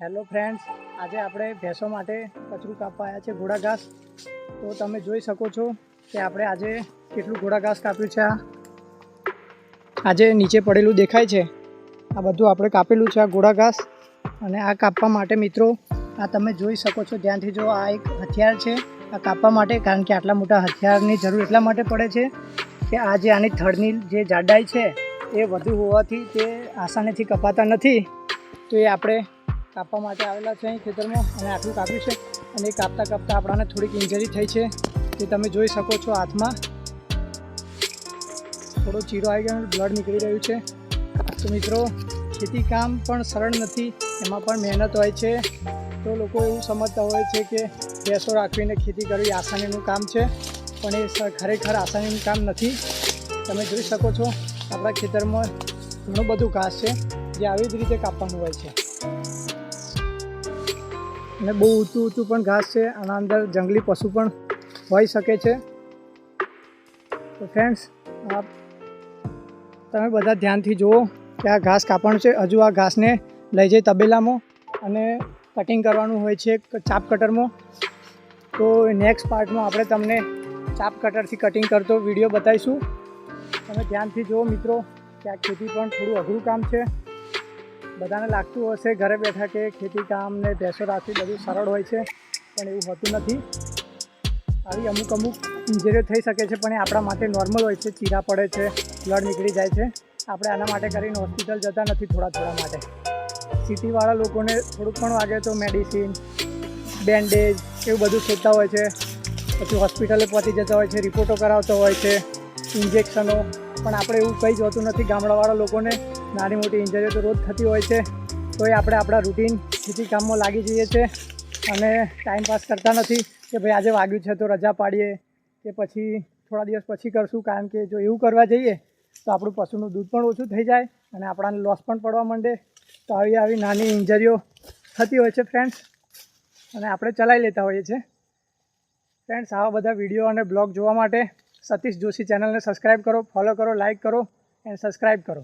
Hello friends આજે આપણે ભેંસો માટે કચરું કાપવા આવ્યા છે ઘોડા ઘાસ. તો તમે જોઈ શકો છો કે આપણે આજે કેટલું ઘોડા ઘાસ કાપ્યું છે આ. આજે નીચે પડેલું દેખાય છે. આ બધું આપણે કાપેલું છે આ ઘોડા ઘાસ. અને આ કાપવા માટે મિત્રો, આ તમે જોઈ શકો છો, ધ્યાનથી જો આ એક હથિયાર છે. આ કાપવા માટે, કારણ કે આટલા મોટા હથિયારની જરૂર એટલા માટે પડે છે કે આ જે આની થડની જે જાડાઈ છે એ વધુ હોવાથી તે આસાનીથી કપાતા નથી. તો એ આપણે કાપવા માટે આવેલા છે અહીં ખેતરમાં અને આટલું કાપ્યું છે. અને એ કાપતા કાપતા આપણાને થોડીક ઇન્જરી થઈ છે તે તમે જોઈ શકો છો હાથમાં. થોડો ચીરો આવી ગયો બ્લડ નીકળી રહ્યું છે. તો મિત્રો, ખેતી કામ પણ સરળ નથી, એમાં પણ મહેનત હોય છે. તો લોકો એવું સમજતા હોય છે કે ભેંસો રાખવીને ખેતી કરવી આસાનીનું કામ છે, પણ એ ખરેખર આસાનીનું કામ નથી. તમે જોઈ શકો છો, આપણા ખેતરમાં ઘણું બધું ઘાસ છે, જે આવી જ રીતે કાપવાનું હોય છે. અને બહુ ઊંચું ઊંચું પણ ઘાસ છે, આના અંદર જંગલી પશુ પણ હોઈ શકે છે. તો ફ્રેન્ડ્સ આપ તમે બધા ધ્યાનથી જુઓ કે આ ઘાસ કાપણ છે. હજુ આ ઘાસને લઈ જઈ તબેલામાં અને કટિંગ કરવાનું હોય છે ચાપ કટરમાં તો નેક્સ્ટ પાર્ટમાં આપણે તમને ચાપ કટરથી કટિંગ કરતો વીડિયો બતાવીશું. તમે ધ્યાનથી જુઓ મિત્રો કે આ ખેતી પણ થોડું અઘરું કામ છે. બધાને લાગતું હશે ઘરે બેઠા કે ખેતી કામ ને ભેંસો રાખવી બધું સરળ હોય છે, પણ એવું હોતું નથી. આવી અમુક અમુક ઇન્જરીઓ થઈ શકે છે, પણ એ આપણા માટે નોર્મલ હોય છે, ચીરા પડે છે, બ્લડ નીકળી જાય છે. આપણે આના માટે કરીને હોસ્પિટલ જતા નથી થોડા થોડા માટે. સિટીવાળા લોકોને થોડુંક પણ વાગે તો મેડિસિન, બેન્ડેજ, એવું બધું શોધતા હોય છે. પછી હોસ્પિટલે પહોંચી જતા હોય છે, રિપોર્ટો કરાવતા હોય છે, ઇન્જેક્શનો. પણ આપણે એવું કંઈ જ હોતું નથી, ગામડાવાળા લોકોને નાની મોટી ઇન્જરીઓ તો રોજ થતી હોય છે. તો એ આપણે આપણા રૂટીન ખેતી કામમાં લાગી જઈએ છીએ અને ટાઈમ પાસ કરતા નથી કે ભાઈ આજે વાગ્યું છે તો રજા પાડીએ કે પછી થોડા દિવસ પછી કરશું. કારણ કે જો એવું કરવા જઈએ તો આપણું પશુનું દૂધ પણ ઓછું થઈ જાય અને આપણાને લોસ પણ પડવા માંડે. તો આવી આવી નાની ઇન્જરીઓ થતી હોય છે ફ્રેન્ડ્સ અને આપણે ચલાવી લેતા હોઈએ છીએ. ફ્રેન્ડ્સ આવા બધા વીડિયો અને બ્લોગ જોવા માટે સતીશ જોશી ચેનલને સબસ્ક્રાઈબ કરો ફોલો કરો લાઈક કરો એન્ડ સબસ્ક્રાઈબ કરો.